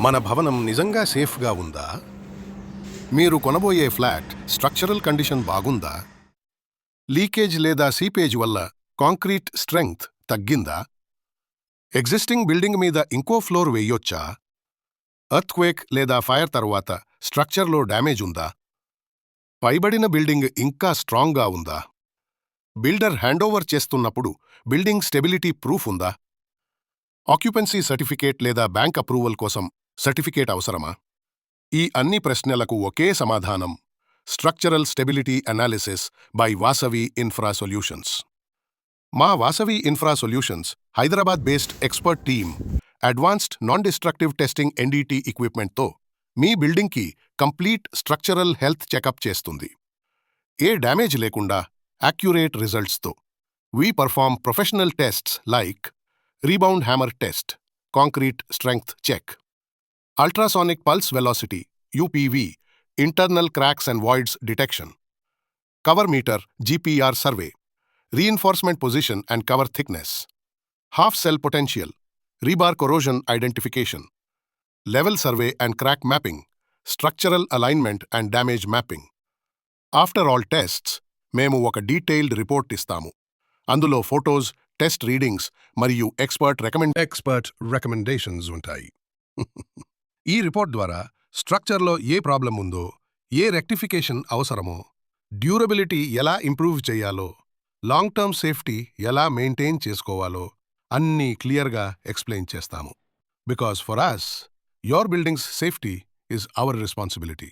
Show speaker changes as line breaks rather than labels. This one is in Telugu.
మన భవనం నిజంగా సేఫ్గా ఉందా? మీరు కొనబోయే ఫ్లాట్ స్ట్రక్చరల్ కండిషన్ బాగుందా? లీకేజ్ లేదా సీపేజ్ వల్ల కాంక్రీట్ స్ట్రెంగ్త్ తగ్గిందా? ఎగ్జిస్టింగ్ బిల్డింగ్ మీద ఇంకో ఫ్లోర్ వేయొచ్చా? ఎర్త్క్వేక్ లేదా ఫైర్ తర్వాత స్ట్రక్చర్లో డ్యామేజ్ ఉందా? పైబడిన బిల్డింగ్ ఇంకా స్ట్రాంగ్గా ఉందా? బిల్డర్ హ్యాండోవర్ చేస్తున్నప్పుడు బిల్డింగ్ స్టెబిలిటీ ప్రూఫ్ ఉందా? ఆక్యుపెన్సీ సర్టిఫికేట్ లేదా బ్యాంక్ అప్రూవల్ కోసం సర్టిఫికేట్ అవసరమా? ఈ అన్ని ప్రశ్నలకు ఒకే సమాధానం structural stability analysis by Vasavi infra solutions. మా Vasavi infra solutions Hyderabad based expert team advanced non destructive testing NDT ఎక్విప్మెంట్తో మీ బిల్డింగ్కి కంప్లీట్ స్ట్రక్చరల్ హెల్త్ చెకప్ చేస్తుంది. ఏ డ్యామేజ్ లేకుండా accurate రిజల్ట్స్తో. We perform professional tests like rebound hammer test concrete strength check. Ultrasonic pulse velocity UPV internal cracks and voids detection cover meter GPR survey reinforcement position and cover thickness, half cell potential, rebar corrosion identification, level survey and crack mapping, structural alignment and damage mapping. After all tests మేము ఒక డీటెయిల్డ్ రిపోర్ట్ ఇస్తాము అందులో ఫోటోస్ టెస్ట్ రీడింగ్స్ మరియు ఎక్స్పర్ట్ రికమెండ్ ఎక్స్పర్ట్ రికమెండేషన్స్ ఉంటాయి ఈ రిపోర్ట్ ద్వారా స్ట్రక్చర్లో ఏ ప్రాబ్లం ఉందో ఏ రెక్టిఫికేషన్ అవసరమో డ్యూరబిలిటీ ఎలా ఇంప్రూవ్ చేయాలో లాంగ్ టర్మ్ సేఫ్టీ ఎలా మెయింటైన్ చేసుకోవాలో అన్నీ క్లియర్గా ఎక్స్ప్లెయిన్ చేస్తాము. Because for us your buildings safety is our responsibility.